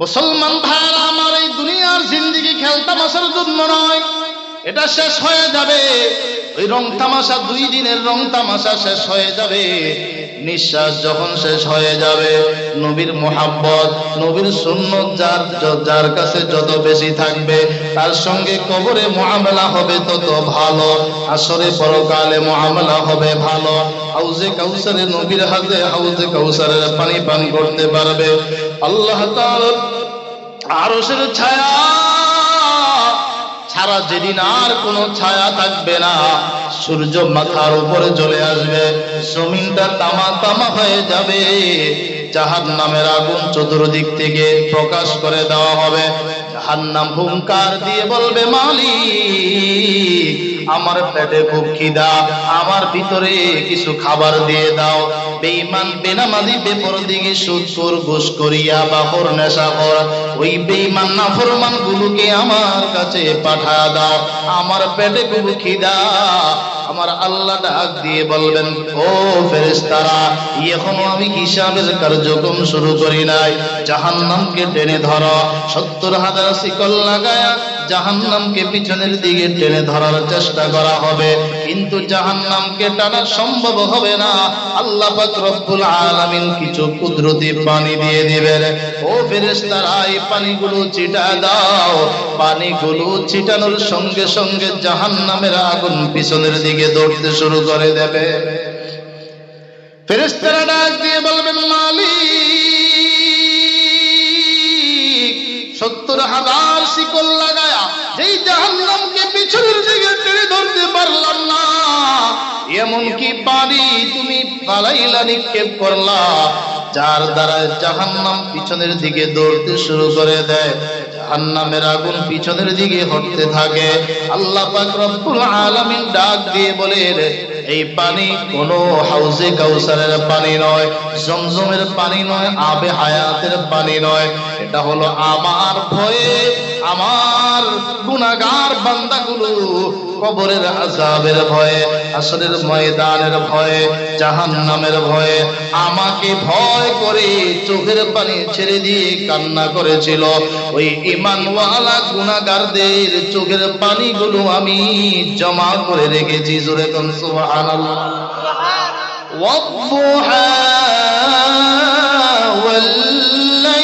মুসলমান ভাইরা আমার এই দুনিয়ার জিন্দিগি খেলতামাশার জন্য নয়। এটা শেষ হয়ে যাবে। ওই রং তামাশা, দুই দিনের রং তামাশা শেষ হয়ে যাবে। নিঃশ্বাস যখন শেষ হয়ে যাবে, নবীর মোহাব্বত, নবীর সুন্নত যার যার কাছে যত বেশি থাকবে, তার সঙ্গে কবরে মুআমালা হবে তত ভালো, আসরে পরকালে মুআমালা হবে ভালো। হাউজে কাউসারে নবীর হাতে হাউজে কাউসারের পানি পান করতে পারবে। আল্লাহ আর আরশের ছায়া ছাড়া যেদিন আর কোনো ছায়া থাকবে না, সূর্য মাথার উপরে চলে আসবে, জমিনটা তামা তামা হয়ে যাবে জাহান নামের আগুন চতুর্দিক থেকে প্রকাশ করে দেওয়া হবে। জাহান নাম হুঙ্কার দিয়ে বলবে, মালিক, আমার পেটে খুব খিদা, আমার ভিতরে কিছু খাবার দিয়ে দাও। বেঈমান, বেনামাজি বেপর দিকে সুদপুর ঘুষ করিয়া বাপর নেশা কর ওই বেঈমান, নাফরমান গুলোকে আমার কাছে পাঠা দাও। আমার পেটে খুব খিদা আমার আল্লাহ ডাক দিয়ে বলবেন, ও ফেরেস্তারা এখনও আমি হিসাবের কার্যক্রম শুরু করি নাই। জাহান্নকে টেনে ধরো, সত্তর হাজার শিকল লাগায়া জাহান্নামকে পিছনের দিকে টেনে ধরার চেষ্টা করা হবে। কিন্তু জাহান্নামকে টানা সম্ভব হবে না। আল্লাহ পাক রব্বুল আলামিন কিছু কুদরতি পানি দিয়ে দিবেন। ও ফেরেশতারা, এই পানিগুলো ছিটা দাও। পানিগুলো ছিটানোর সঙ্গে সঙ্গে জাহান্নামের আগুন পিছনের দিকে দৌড়তে শুরু করে দেবে। ফেরেশতারা ডাক দিয়ে বলবেন, মালিক, সত্তর হাজার শিকল লাগায়া যেই জাহান্নামকে পিছনের দিকে টেনে ধরতে পারলাম না। এমনকি পানি তুমি পালাইলা নিক্ষেপ করলা। যার দ্বারা জাহান্নাম পিছনের দিকে দৌড়তে শুরু করে দেয়। জাহান্নামের আগুন পিছনের দিকে হটতে থাকে। আল্লাহ পাক রব্বুল আলামিন ডাক দিয়ে বলেন এই পানি কোনো হাউজে কাউসারের পানি নয়, জমজমের পানি নয়, আবে হায়াতের পানি নয়। এটা হলো আমার ভয়ে আমার গুনাহগার বান্দাগুলো কবরের আযাবের ভয়ে, আসরের ময়দানের ভয়ে, জাহান্নামের ভয়ে আমাকে ভয় করে চোখের পানি ছেড়ে দিয়ে কান্না করেছিল। ওই ইমানওয়ালা গুনাহগারদের চোখের পানিগুলো আমি জমা করে রেখেছি। জোরে سبحان الله. والضحى والليل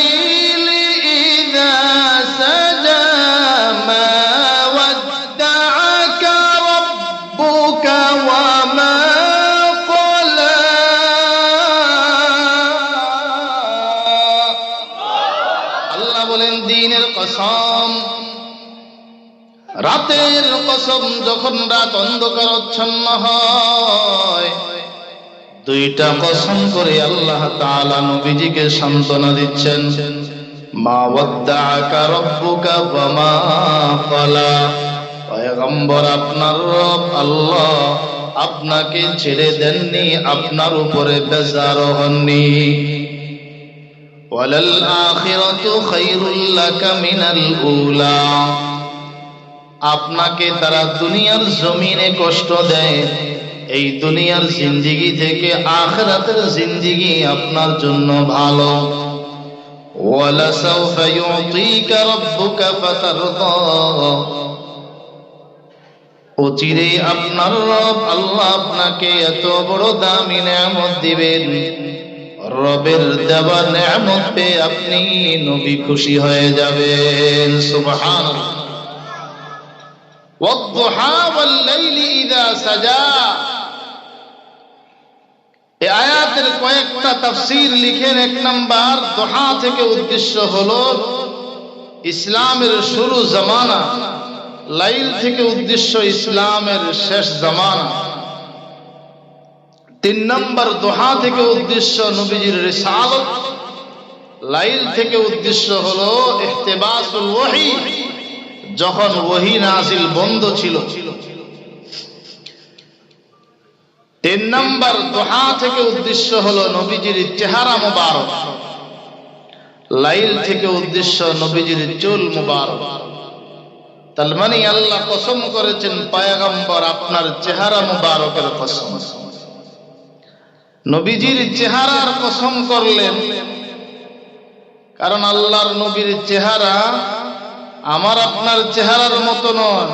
রাতের কসম যখন রাত অন্ধকারচ্ছন্ন হয়, দুইটা কসম করে আল্লাহ তাআলা নবীজিকে সান্ত্বনা দিচ্ছেন। মা আপনার আল্লাহ আপনাকে দেননি, আপনার উপরে আপনাকে তারা দুনিয়ার জমিনে কষ্ট দেয়। এই দুনিয়ার জিন্দিগি থেকে আখরাতের জিন্দিগি আপনার জন্য ভালো। ফাতারদা। অচিরে আপনার রব আল্লাহ আপনাকে এত বড় দামি নেয়ামত দিবেন। রবের দেওয়া নেয়ামত পেয়ে আপনি নবী খুশি হয়ে যাবেন। সুবহানাল্লাহ। আয়াতের কয়েকটা তাফসীর লিখেন, এক নাম্বার, দোহা থেকে উদ্দেশ্য হল ইসলামের শুরু জামানা, লাইল থেকে উদ্দেশ্য ইসলামের শেষ জামানা। তিন নম্বর, দোহা থেকে উদ্দেশ্য নবীজির রিসালত, লাইল থেকে উদ্দেশ্য হল ইহতিবাসুল ওহী। যখন ওহি নাজিল বন্ধ ছিল। তিন নম্বর দোহা থেকে উদ্দেশ্য হলো নবীজির চেহারা মুবারক। লাইল থেকে উদ্দেশ্য নবীজির চুল মুবারক। তার মানে আল্লাহ কসম করেছেন, পায়াগম্বর আপনার চেহারা মুবারকের কসম। নবীজির চেহারার কসম করলেন, কারণ আল্লাহর নবীর চেহারা আমার আপনার চেহারার মতো নয়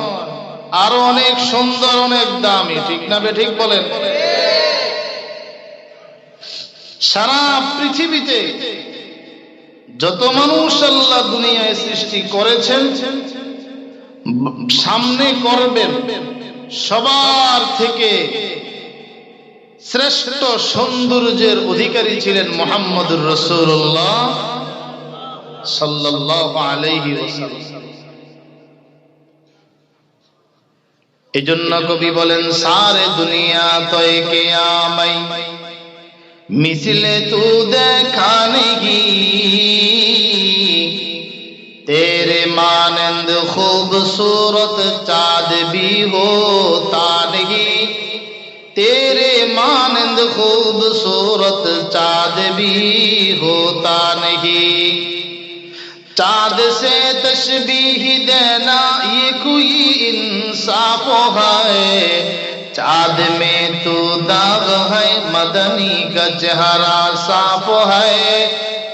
আরও অনেক সুন্দর, অনেক দামি। ঠিক না ঠিক বলেন? সারা পৃথিবীতে যত মানুষ আল্লাহ দুনিয়ায় সৃষ্টি করেছেন, সামনে করবেন সবার থেকে শ্রেষ্ঠ সৌন্দর্যের অধিকারী ছিলেন মোহাম্মদুর রসুল্লাহ। সাল্লাল্লাহু এজন্য কবি বলেন, সারে দুনিয়া তয় কে আমাই মিছিলে তু দেখানেগি। তেরে মানন্দ খুবসূরত চাঁদ বি হোতা নেহি তেরে মানন্দ খুবসূরত চাঁদ বি হোতা নেহি چاند سے تشبیح دینا یہ کوئی انصاف ہے۔ چاند میں تو داغ ہے، مدنی کا چہرہ صاف ہے۔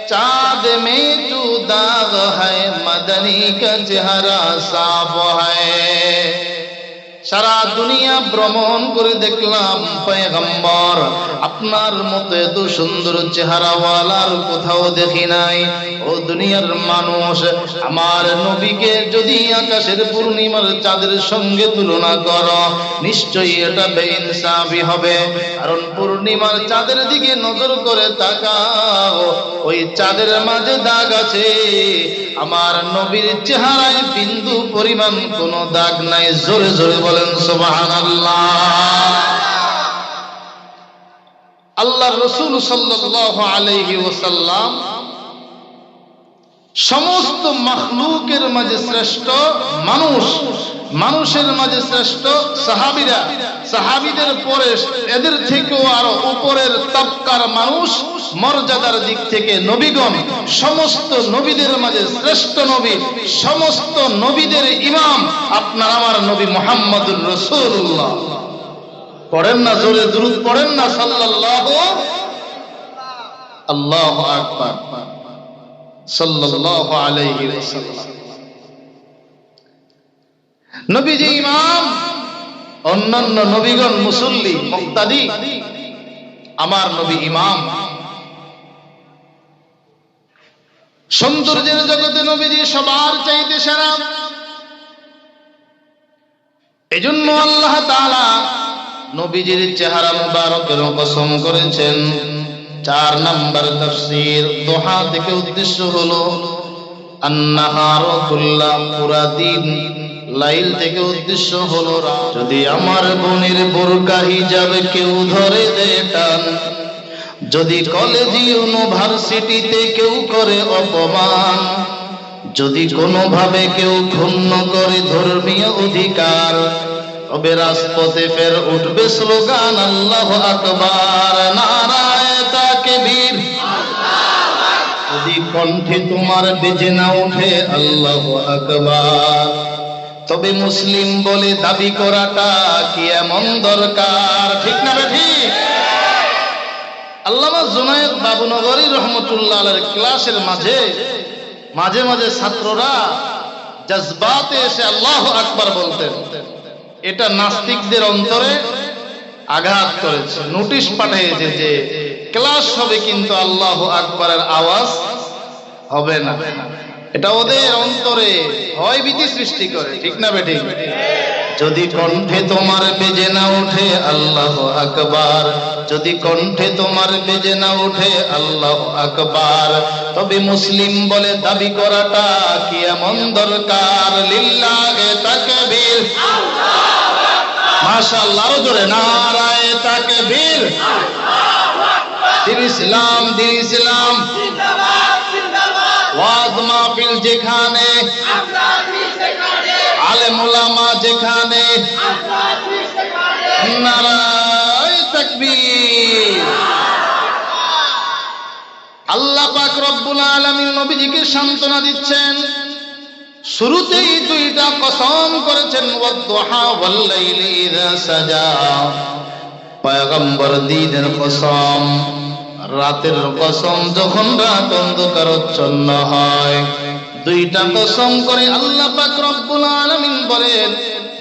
چاند میں تو داغ ہے، مدنی کا چہرہ صاف ہے۔ সারা দুনিয়া ভ্রমণ করে দেখলাম, পয়গম্বর, আপনার মতো এত সুন্দর চেহারাওয়ালার কোথাও দেখি নাই। ও দুনিয়ার মানুষ, আমার নবীকে যদি আকাশের পূর্ণিমার চাঁদের সঙ্গে তুলনা করো, নিশ্চয়ই এটা বেইনসাফি হবে। কারণ পূর্ণিমার চাঁদের দিকে নজর করে তাকাও, ওই চাঁদের মাঝে দাগ আছে। আমার নবীর চেহারায় বিন্দু পরিমাণ কোনো দাগ নাই, জোরে জোরে বলেন সুবহান আল্লাহ রসুল সাল্লাহ আলহি ওয়াসাল্লাম সমস্ত মখলুকের মাঝে শ্রেষ্ঠ মানুষ, মানুষের মাঝে শ্রেষ্ঠ সাহাবিরা, সাহাবিদের পরে এদের থেকেও আরও উপরের তবকার মানুষ, মর্যাদার দিক থেকে নবীগণ, সমস্ত নবীদের মাঝে শ্রেষ্ঠ নবী, সমস্ত নবীদের ইমাম, আপনার আমার নবী মোহাম্মদুর রসুল্লাহ পড়েন না জোরে দুরুদ, পড়েন না সাল্লাল্লাহু আল্লাহ আকবার। সাল্লাল্লাহু আলাইহি ইমাম, অন্যান্য নবীগণ মুসল্লি, মুক্তাদি, আমার নবী ইমাম। সৌন্দর্যের জগতে নবীজি সবার চাইতে সেরা। এজন্য আল্লাহ নবীজির চেহারা মুবারকের কসম করেছেন। চার নাম্বার তাফসীর। দোহা থেকে উদ্দেশ্য হলো পুরা যদি আমার হিজাব কেউ ক্ষুণ্ণ করে ধর্মীয় অধিকার। তবে রাজপথে ফের উঠবে স্লোগান, আল্লাহ আকবার। নারায় তাকে বীর যদি কণ্ঠে তোমার বেজে না উঠে আল্লাহ আকবার। তবে মুসলিম বলে দাবি করাটা কি এমন দরকার? ঠিক না ঠিক? আল্লামা জুনায়েদ বাবুনগরী রহমতুল্লাহ ক্লাসের মাঝে মাঝে মাঝে ছাত্ররা জজবাতে এসে আল্লাহ আকবার বলতেন, এটা নাস্তিকদের অন্তরে আঘাত করেছে। নোটিশ পাঠিয়েছে যে, ক্লাস হবে কিন্তু আল্লাহ আকবরের আওয়াজ হবে না। এটা ওদের অন্তরে ভয় ভীতি সৃষ্টি করে, ঠিক না বেটি যদি কণ্ঠে তোমার বেজে না ওঠে, আল্লাহ আকবার। যদি কণ্ঠে তোমার বেজে না ওঠে, আল্লাহ আকবার। তবে মুসলিম বলে দাবি করাটা কি এমন দরকার? লিল্লাহে তাকবীর। মাশাআল্লাহ, আরও জোরে, নারায়ে তাকবীর। দিন ইসলাম দিন ইসলাম। মাহফিল যেখানে আলেম ওলামা যেখানে নারায়ে তাকবীর। আল্লাহ পাক রব্বুল আলামিন নবীজিকে সান্ত্বনা দিচ্ছেন শুরুতেই দুইটা কসম করেছেন ইযা সাজা। পয়গম্বর দিনের কসম রাতের কসম যখন রাত অন্ধকারচ্ছন্ন হয় দুইটা কসম করে আল্লাহ পাক রব্বুল আলামিন বলেন,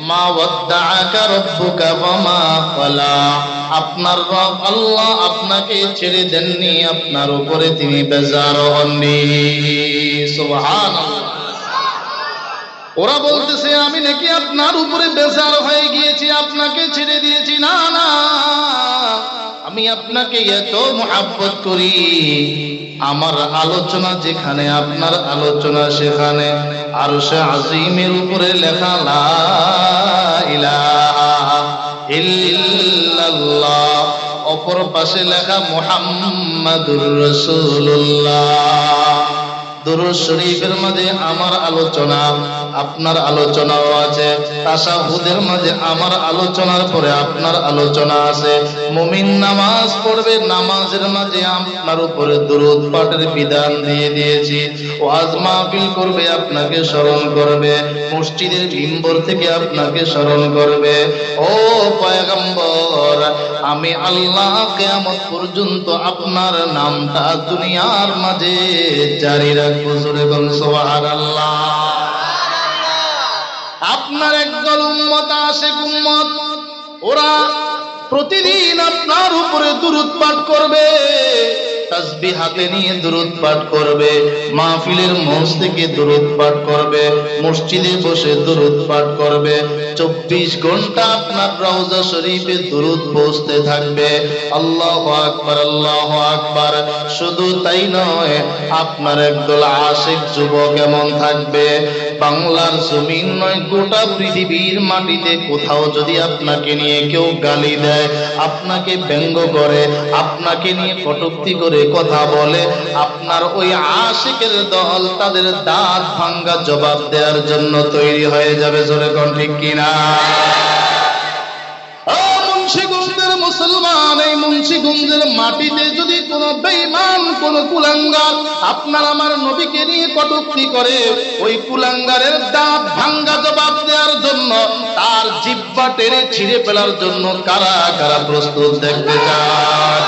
মা ওয়াদ্দাআকা রাব্বুকা ওয়া মা ক্বালা আপনার রব আল্লাহ আপনাকে ছেড়ে দেননি, আপনার উপরে তিনি বেজার হননি। সুবহানাল্লাহ। ওরা বলতেছে, আমি নাকি আপনার উপরে বেজার হয়ে গিয়েছি, আপনাকে ছেড়ে দিয়েছি। না না। আমি আপনাকে এত মহাব্বত করি, আমার আলোচনা যেখানে, আপনার আলোচনা সেখানে। আর সে আজিমের উপরে লেখা, লা অপর পাশে লেখা, মোহাম্মদুর রাসূলুল্লাহ। দুরুদ শরীফের মাঝে আমার আলোচনা, আপনার আলোচনাও আছে। মাঝে আমার আলোচনার পরে আপনার আলোচনা আছে। মুমিন নামাজ পড়বে, নামাজের মাঝে আপনার উপরে পাঠের বিধান দিয়ে দিয়েছি। ওয়াজ মাহফিল করবে, আপনাকে স্মরণ করবে। মসজিদের মিম্বর থেকে আপনাকে স্মরণ করবে। ও পয়গম্বর আমি আল্লাহ কেমন পর্যন্ত আপনার নামটা দুনিয়ার মাঝে জারি রাখব, জোরে বল আল্লাহ আপনার একদল উম্মত আসে উম্মত, ওরা প্রতিদিন আপনার উপরে দূরত পাঠ করবে। তাসবিহ হাতে নিয়ে দুরুদ পাঠ করবে, মাহফিলের মঞ্চ থেকে দুরুদ পাঠ করবে, মসজিদে বসে দুরুদ পাঠ করবে, চব্বিশ ঘণ্টা আপনার রওজা শরীফে দুরুদ পৌঁছতে থাকবে। আল্লাহ আকবার আল্লাহ আকবার, শুধু তাই নয়, আপনার একদল আশেক যুবক এমন থাকবে। বাংলার জমিন নয়, গোটা পৃথিবীর মাটিতে কোথাও যদি আপনাকে নিয়ে কেউ গালি দেয়, আপনাকে ব্যঙ্গ করে, আপনাকে নিয়ে কটুক্তি করে কথা বলে, আপনার ওই আশিকের দল তাদের দাঁত ভাঙ্গা জবাব দেওয়ার জন্য তৈরি হয়ে যাবে, জোরে কোন ঠিক কিনা? মুসলমান, এই মাটিতে যদি কোন বেঈমান, কোন কুলাঙ্গার আপনার আমার নবীকে নিয়ে কটূক্তি করে, ওই কুলাঙ্গারের দাঁত ভাঙ্গা জবাব দেওয়ার জন্য, তার জিব্বা টেনে ছিঁড়ে ফেলার জন্য কারা কারা প্রস্তুত দেখতে চায়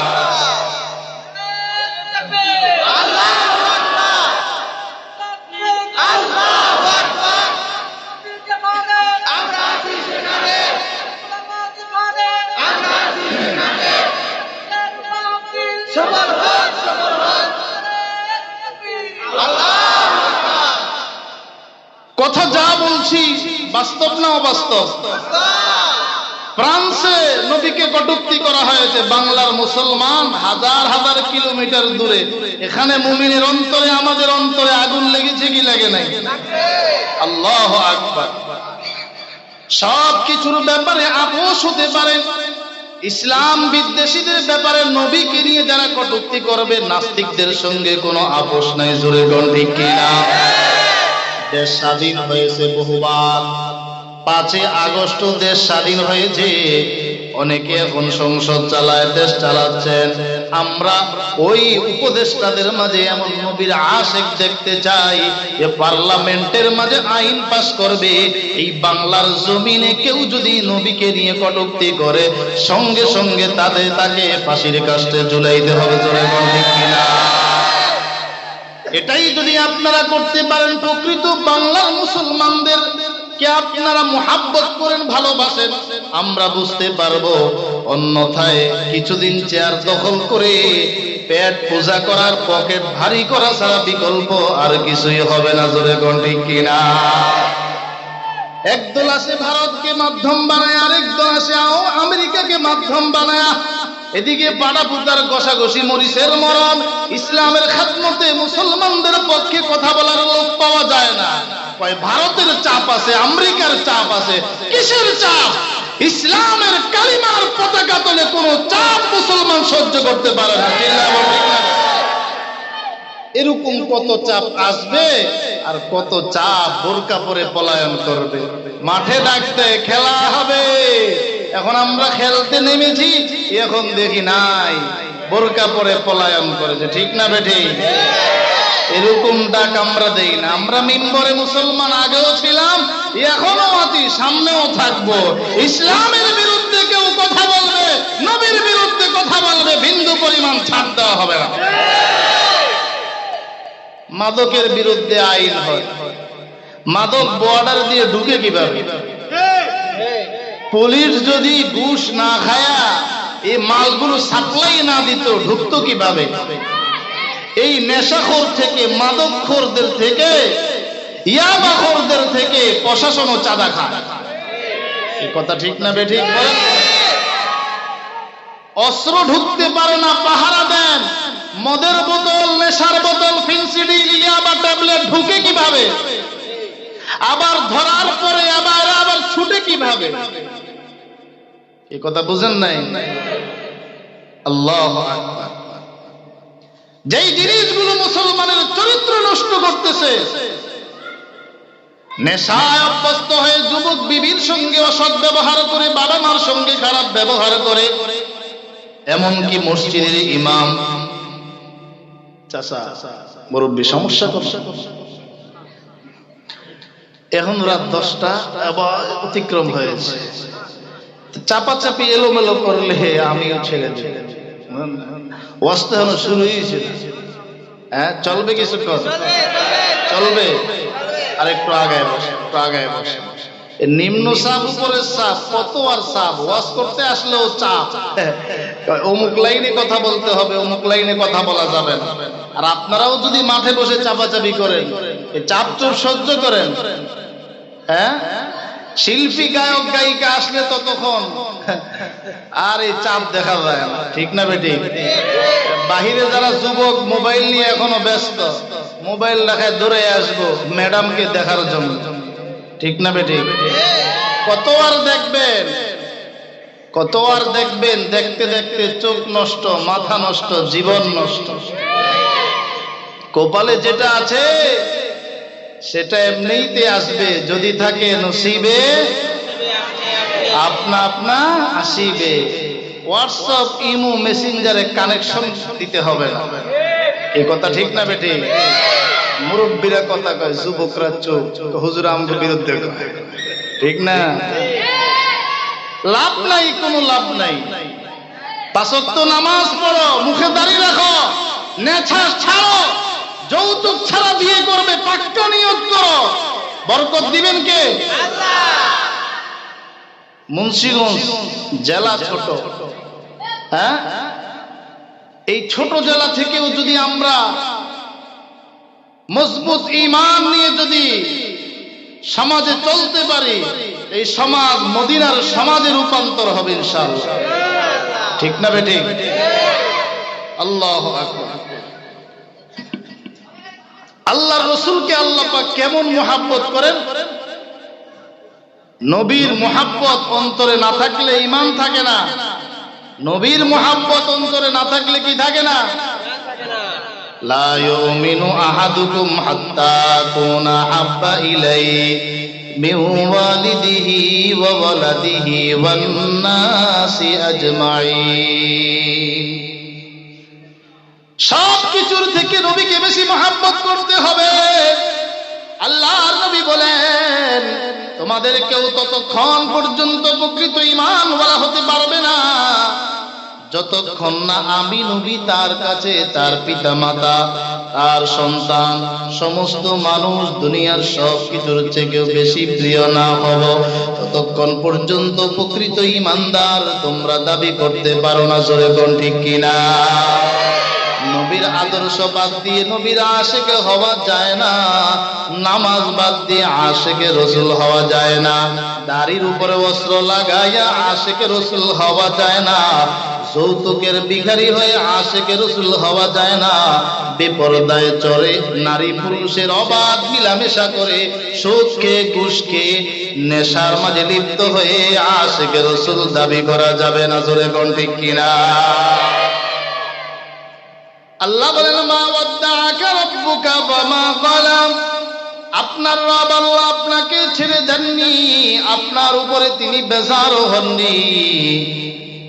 কথা যা বলছি বাস্তব না অবাস্তব? ফ্রান্সে নবীকে কটুক্তি করা হয়েছে বাংলার মুসলমান হাজার হাজার কিলোমিটার দূরে। এখানে মুমিনের অন্তরে, আমাদের অন্তরে আগুন লেগেছে কি লাগে নাই? আল্লাহ আকবার। সব কিছুর ব্যাপারে আপোষ হতে পারে। ইসলাম বিদ্বেষীদের ব্যাপারে নবীকে নিয়ে যারা কটুক্তি করবে, নাস্তিকদের সঙ্গে কোনো আপোষ নাই, জোরে গণ কিনা? দেশ স্বাধীন হয়েছে বহুবার। পাঁচই আগস্ট দেশ স্বাধীন হয়েছে। অনেকে এখন সংসদ চালায়, দেশ চালাচ্ছেন। আমরা ওই উপদেষ্টাদের মাঝে এমন নবীর আশেক দেখতে চাই যে পার্লামেন্টের মাঝে আইন পাস করবে। এই বাংলার জমিনে কেউ যদি নবীকে নিয়ে কটুক্তি করে, সঙ্গে সঙ্গে তাদের তাকে ফাঁসির কাস্টে ঝুলাইতে হবে। জোরে এটাই যদি আপনারা করতে পারেন, প্রকৃত বাংলার মুসলমানদের কে আপনারা মোহাব্বত করেন, ভালোবাসেন, আমরা বুঝতে পারব। অন্যথায় কিছুদিন চেয়ার দখল করে পেট পূজা করার, পকেট ভারী করা ছাড়া বিকল্প আর কিছুই হবে না, জোরে গন্ডি কিনা? একদল আছে ভারতকে মাধ্যম বানায় আরেক দল আও আমেরিকাকে মাধ্যম বানায়। এদিকে পাড়া পুতার ঘষাঘষি মরিচের মরণ, ইসলামের খাতমতে মুসলমানদের পক্ষে কথা বলার লোক পাওয়া যায় না। ভারতের চাপ আছে, আমেরিকার চাপ আছে, কিসের চাপ? ইসলামের কালিমার পতাকা তোলে কোনো চাপ মুসলমান সহ্য করতে পারে না? এরকম কত চাপ আসবে আর কত চাপ বোরকা পরে পলায়ন করবে। মাঠে ডাকতে খেলা হবে। এখন আমরা খেলতে নেমেছি, এখন দেখি নাই। বোরকা পরে পলায়ন করেছে, ঠিক না বেঠি? এরকম ডাক আমরা দেই না। আমরা মিম্বরে মুসলমান আগেও ছিলাম, এখনও আছি, সামনেও থাকব। ইসলামের বিরুদ্ধে কেউ কথা বলবে, নবীর বিরুদ্ধে কথা বলবে, বিন্দু পরিমাণ ছাড় দেওয়া হবে না। মাদকের বিরুদ্ধে আইন হয়। মাদক বর্ডার দিয়ে ঢুকে কীভাবে? পুলিশ যদি ঘুষ না খায়া এই মালগুলো সাপ্লাই না দিত, ঢুকতো কীভাবে? এই নেশাখোর থেকে, মাদকখোরদের থেকে, ইয়াবাখোরদের থেকে প্রশাসনও চাঁদা খায়। কথা ঠিক না বে ঠিক? অস্ত্র ঢুকতে পারে না, পাহারা দেন। মদের বোতল, নেশার বোতল ফিনসিডি ইয়াবা ট্যাবলেট ঢুকে কীভাবে? আবার ধরার পরে আবার ছুটে কীভাবে? এই কথা বুঝেন নাই? আল্লাহ যেই জিনিসগুলো মুসলমানের চরিত্র নষ্ট করতেছে, নেশায় অভ্যস্ত হয়ে যুবক বিবির সঙ্গে অসৎ ব্যবহার করে, বাবা মার সঙ্গে খারাপ ব্যবহার করে, এমনকি মসজিদের ইমাম। চাচা, মুরব্বী, সমস্যা করছে এখন রাত দশটা, আবার অতিক্রম হয়েছে। চাপাচাপি এলোমেলো করলে আমিও ছেড়ে দিই এখনও শুরু হয়েছে। হ্যাঁ চলবে কিছুক্ষণ চলবে। আর একটু আগায় বসে, একটু আগায় বসে। নিম্ন চাপ, উপরের চাপ, কত আর চাপ? ওয়াজ করতে আসলেও চাপ। অমুক লাইনে কথা বলতে হবে, অমুক লাইনে কথা বলা যাবে না। আর আপনারাও যদি মাঠে বসে চাপাচাপি করেন চাপ চুপ সহ্য করেন। হ্যাঁ? শিল্পী গায়ক, গায়িকা আসলে ততক্ষণ আর এই চাপ দেখা যায় না। ঠিক না বেটি? বাহিরে যারা যুবক, মোবাইল নিয়ে এখনও ব্যস্ত, মোবাইল রাখায় দৌড়ে আসব, ম্যাডামকে দেখার জন্য। ঠিক না বেটি? কত আর দেখবেন? কত আর দেখবেন? দেখতে দেখতে চোখ নষ্ট, মাথা নষ্ট, জীবন নষ্ট। কপালে যেটা আছে সেটা এমনিতে আসবে, যদি থাকে নসিবে, আপনা আপনা আসিবে। হোয়াটসঅ্যাপ ইমো মেসেঞ্জারে কানেকশন দিতে হবে না। এই কথা ঠিক না বেটি মুরব্বীরা কথা কয়, যুবকরা চোখ হুজুর আমাকে বিরুদ্ধে। ঠিক না? লাভ নাই, কোনো লাভ নাই। পাঁচক্ত নামাজ পড়ো, মুখে দাঁড়িয়ে রাখো নেছা ছাড়ো। যৌতুক ছাড়া বিয়ে করবে, পাক্কা নিয়ত করো। বরকত দিবেন কে? মুন্সিগঞ্জ জেলা ছোট। হ্যাঁ? এই ছোট জেলা থেকেও যদি আমরা মজবুত ইমান নিয়ে যদি সমাজে চলতে পারি, এই সমাজ মদিনার সমাজে রূপান্তর হবে ইনশাআল্লাহ। ঠিক না বেটি আল্লাহ আকবার। পাক কেমন মোহাব্বত করেন? নবীর মোহাব্বত অন্তরে না থাকলে ইমান থাকে না। নবীর মোহাব্বত অন্তরে না থাকলে কি থাকে না? লা সব কিছুর থেকে নবীকে বেশি মহাব্বত করতে হবে। আল্লাহর নবী বলেন, তোমাদের কেউ ততক্ষণ পর্যন্ত প্রকৃত ইমান বলা হতে পারবে না। যতক্ষণ না আমি নবী, তার কাছে তার পিতা মাতা তার সন্তান, সমস্ত মানুষ দুনিয়ার সব কিছুর থেকেও বেশি প্রিয় না হব, ততক্ষণ পর্যন্ত প্রকৃত ইমানদার তোমরা দাবি করতে পারো না, জোরে কোন ঠিক কিনা? নবীর আদর্শ বাদ দিয়ে নবীর আশেকে হওয়া যায় না। নামাজ বাদ দিয়ে আশেকে রসুল হওয়া যায় না। দাড়ির উপরে অস্ত্র লাগাইয়া আশেকে রসুল হওয়া যায় না। যৌতুকের বিঘারি হয়ে আশেকে রসুল হওয়া যায় না। বেপরদায় চড়ে নারী পুরুষের অবাধ মিলামেশা করে সুদকে, ঘুষকে, নেশার মাঝে লিপ্ত হয়ে আশেকে রসুল দাবি করা যাবে না। জোরে কোন ঠিক কিনা? আল্লাহ বলেন, মা রাব্বুকা ওয়া মা আপনার রব আল্লাহ আপনাকে ছেড়ে দেননি, আপনার উপরে তিনি বেজার হননি।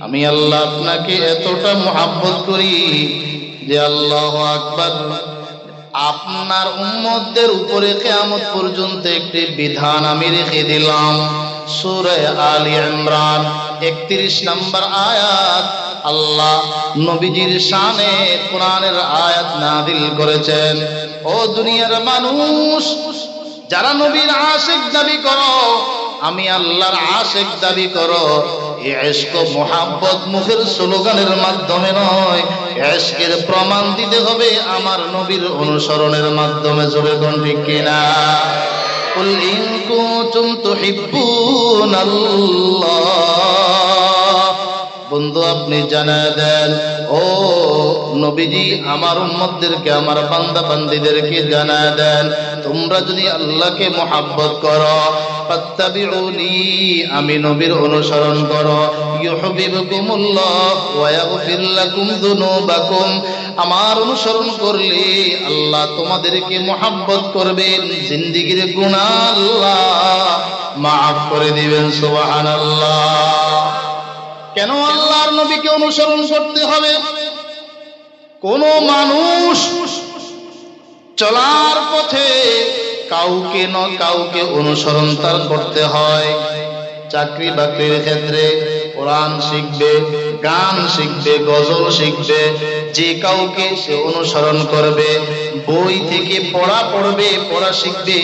আমি আল্লাহ আপনাকে এতটা মোহাব্বত করি যে আল্লাহ আকবার। আপনার উম্মতদের উপরে কেয়ামত পর্যন্ত একটি বিধান আমি রেখে দিলাম। সূরা আলী ইমরান। 31 নম্বর আয়াত আল্লাহ নবীজির শানে কোরআনের আয়াত নাদিল করেছেন ও দুনিয়ার মানুষ যারা নবীর আশিক দাবি করো আমি আল্লাহর আশিক দাবি করো এই এশক মোহাব্বত মুখের স্লোগানের মাধ্যমে নয় এশকের প্রমাণ দিতে হবে আমার নবীর অনুসরণের মাধ্যমে জোরে কোন ঠিক কিনা قل إن كنتم تحبون الله বন্ধু, আপনি জানা দেন। ও নবীজি, আমার উম্মতদেরকে, আমার বান্দা বান্দিদেরকে জানা দেন। তোমরা যদি আল্লাহকে মোহাব্বত করো আমি নবীর অনুসরণ করো। আমার অনুসরণ করলে আল্লাহ তোমাদেরকে মোহাব্বত করবেন। জিন্দিগির গুনাহ আল্লাহ মাফ করে দিবেন, সুবহানাল্লাহ। কেন আল্লাহর নবীকে অনুসরণ করতে হবে? কোন মানুষ চলার পথে কাউকে না কাউকে অনুসরণ তার করতে হয়। চাকরি বাকরির ক্ষেত্রে কোরআন শিখবে, গান শিখবে, গজল শিখবে, যে কাউকে সে অনুসরণ করবে, বই থেকে পড়া পড়বে, পড়া শিখবে,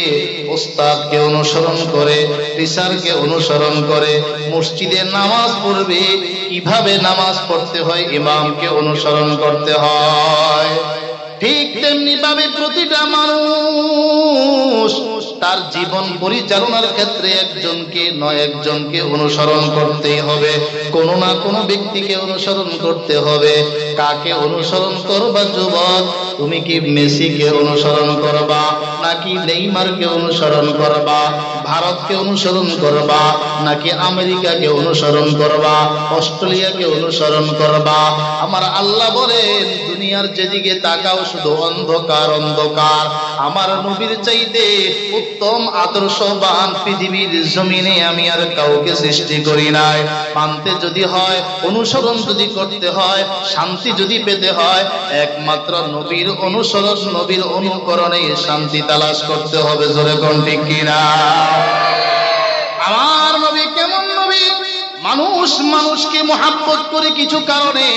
ওস্তাদকে অনুসরণ করে টিচারকে অনুসরণ করে, মসজিদে নামাজ পড়বে, কীভাবে নামাজ পড়তে হয়, ইমামকে অনুসরণ করতে হয়। ঠিক তেমনি ভাবে প্রতিটা মানুষ তার জীবন পরিচালনার ক্ষেত্রে একজনকে নয়, একজনকে অনুসরণ করতেই হবে। কোনো না কোনো ব্যক্তিকে অনুসরণ করতে হবে। কাকে অনুসরণ করবা যুবক? তুমি কি মেসিকে অনুসরণ করবা নাকি নেইমারকে অনুসরণ করবা? ভারতকে অনুসরণ করবা, নাকি আমেরিকাকে অনুসরণ করবা, অস্ট্রেলিয়াকে অনুসরণ করবা? আমার আল্লাহ বলেন, দুনিয়ার যেদিকে তাকাও শুধু অন্ধকার অন্ধকার। আমার নবীর চাইতে উত্তম, আদর্শবান পৃথিবীর জমিনে আমি আর কাউকে সৃষ্টি করি নাই। মানতে যদি হয়, অনুসরণ যদি করতে হয়, শান্তি যদি পেতে হয়, একমাত্র নবীর অনুসরণ, নবীর অনুকরণে শান্তি তালাশ করতে হবে। জোরে কোন কিনা? আমার নবী কেমন নবী? মানুষ মানুষকে মহাব্বত করে কিছু কারণে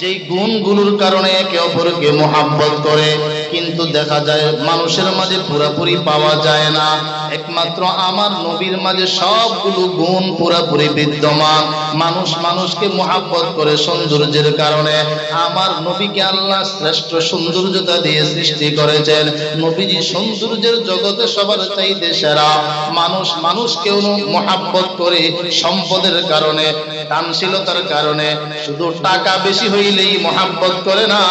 যেই গুণগুলোর কারণে একে অপরকে মহাব্বত করে, কিন্তু দেখা যায় মানুষের মাঝে পুরাপুরি পাওয়া যায় না। একমাত্র আমার নবীর মাঝে সবগুলো গুণ পুরাপুরি বিদ্যমান। মানুষ মানুষকে মহাব্বত করে সৌন্দর্যের কারণে। আমার নবীকে আল্লাহ শ্রেষ্ঠ সৌন্দর্যতা দিয়ে সৃষ্টি করেছেন। নবীজি সৌন্দর্যের জগতে সবার চাইতে সেরা। মানুষ মানুষকেও মহাব্বত করে সম্পদের কারণে দানশীলতার কারণে শুধু টাকা বেশি হইলেই মহাব্বত করে না।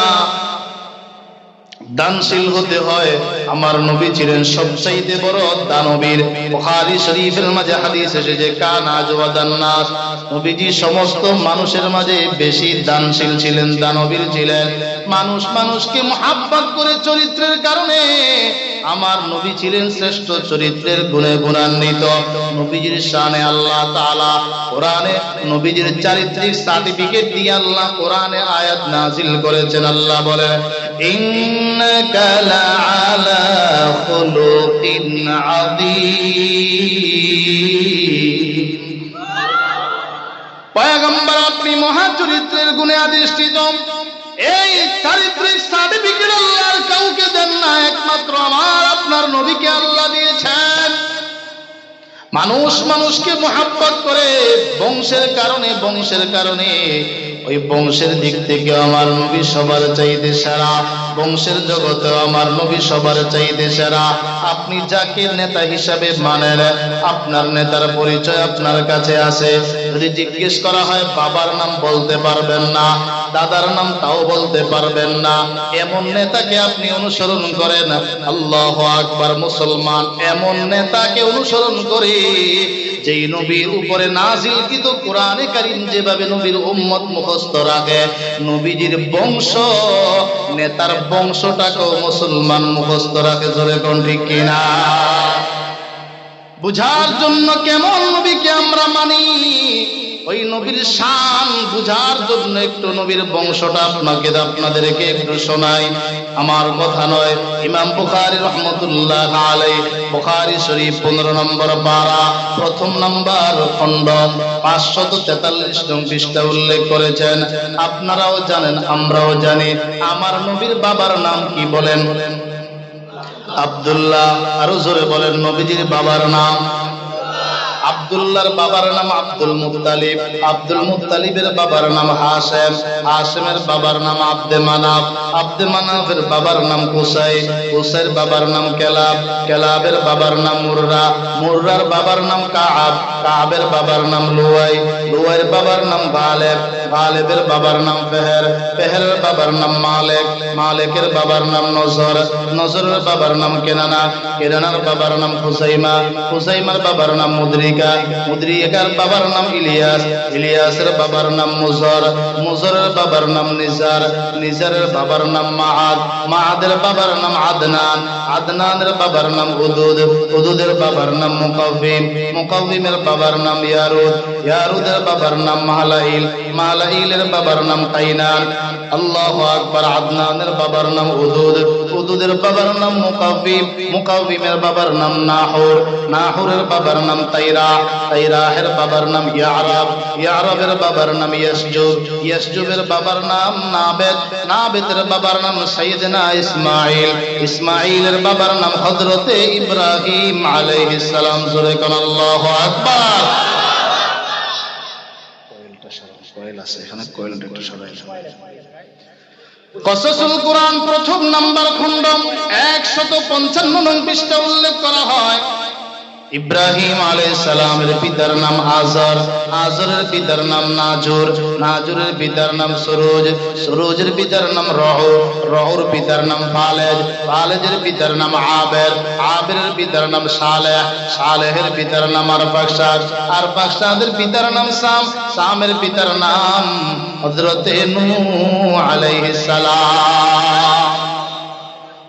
দানশীল হতে হয়। আমার নবী ছিলেন সবচাইতে বড় দানবীর। বুখারী শরীফের মাঝে হাদিস এসেছে, কান আজওয়াদান নাস। নবীজি সমস্ত মানুষের মাঝে বেশি দানশীল ছিলেন, দানবীর ছিলেন। মানুষ মানুষকে মহাব্বত করে চরিত্রের কারণে আমার নবী ছিলেন শ্রেষ্ঠ চরিত্রের গুণে গুণান্বিত। নবীজির শানে আল্লাহ তাআলা কোরআনে, নবীজির চারিত্রিক সার্টিফিকেট দিয়ে আল্লাহ কোরআনে আয়াত নাজিল করেছেন, আল্লাহ বলে ইন্নাকা لعلى خلق عظيم পয়গম্বর, আপনি মহা চরিত্রের গুণে আদিষ্ঠিত এই চারিত্রিক সার্টিফিকেট আল্লাহর কাউকে দেন না, একমাত্র আমার, আপনার নবীকে আল্লাহ মানুষ মানুষকে মোহাব্বত করে বংশের কারণে বংশের কারণে। ওই বংশের দিক থেকে আমার নবী সবার চাইতে সারা, বংশের জগতে আমার নবী সবার চাইতে সারা। আপনি যাকে নেতা হিসাবে মানেন, আপনার নেতার পরিচয় আপনার কাছে আছে। যদি জিজ্ঞেস করা হয়, বাবার নাম বলতে পারবেন না। দাদার নাম তাও বলতে পারবেন না। এমন নেতাকে আপনি অনুসরণ করেন। আল্লাহ আকবার মুসলমান, এমন নেতাকে অনুসরণ করে, যেই নবীর উপরে নাজিল কিন্তু কোরআনে কারিম যেভাবে নবীর উম্মত মুখস্থ রাখে, নবীজির বংশ, নেতার বংশটাকেও মুসলমান মুখস্থ রাখে, জোরে কোন কিনা? বুঝার জন্য কেমন নবীকে আমরা মানি? ওই নবীর শান বুঝার জন্য একটু নবীর বংশটা আপনাকে আপনাদেরকে একটু শোনাই। আমার কথা নয়, ইমাম বুখারী রহমতুল্লাহ আলাই বুখারী শরীফ পনেরো নম্বর পারা, প্রথম নাম্বার খণ্ড, পাঁচশত তেতাল্লিশ নং পৃষ্ঠা উল্লেখ করেছেন। আপনারাও জানেন, আমরাও জানি। আমার নবীর বাবার নাম কি বলেন? আব্দুল্লাহ, আরও জোরে বলেন, নবীজির বাবার নাম। আব্দুল্লাহর বাবার নাম আব্দুল মুত্তালিব আব্দুল মুত্তালিবের বাবার নাম হাসেম হাসেমের বাবার নাম আব্দে মানাফ আব্দে মানাফের বাবার নাম কুসাই কুসাইর বাবার নাম কেলাব কেলাবের বাবার নাম মুররা মুররার বাবার নাম কাআব কাআবের বাবার নাম লুয়াই লুয়াইয়ের বাবার নাম গালেব গালেবের বাবার নাম ফেহের ফেহেরের বাবার নাম মালেক মালেকের বাবার নাম নজর নজরের বাবার নাম কেনানা কেনানার বাবার নাম হুসাইমা হুসাইমার বাবার নাম মুদ্রিকা মুদ্রিকার বাবার নাম ইলিয়াস ইলিয়াসের বাবার নাম মুজর মুজরের বাবার নাম নিজার নিজারের বাবার নাম মাআদ মাআদের বাবার নাম আদনান আদনানের বাবার নাম উদুদ উদুদের বাবার নাম মুকাব্বিম মুকাব্বিমের বাবার নাম ইয়ারুদ ইয়ারুদের বাবার নাম মাহলাইল মাহলাইলের বাবার নাম কাইনান আল্লাহু আকবার আদনানের বাবার নাম উদুদ উদুদের বাবার নাম মুকাব্বিম মুকাব্বিমের বাবার নাম নাহুর নাহুরের বাবার নাম তাইরা বাবার নাম বাবার নাম ইয়াসজুব। ইয়াসজুবের বাবার নাম নাবেদ। নাবেদের বাবার নাম সাইয়েদনা ইসমাইল ইসমাইলের বাবার নাম হযরতে ইব্রাহিম আলাইহিস সালাম। জোরে কোন আল্লাহু আকবার। প্রথম নাম্বার খণ্ড, একশত পঞ্চান্ন নং পৃষ্ঠা উল্লেখ করা হয়। ইব্রাহিম সালামের পিতার নাম আজর আজরের পিতার নাম নাজুর নাজুরের পিতার নাম সুরুজ সুরুজের পিতার নাম রহু রহুর পিতার নাম ফালেজ ফালেজের পিতার নাম আবের আবেরের পিতার নাম সালেহ সালেহের পিতার নাম আরফাকসাদ আরফাকসাদের পিতার নাম সাম সামের পিতার নাম হযরতে নূহ আলাইহিস সালাম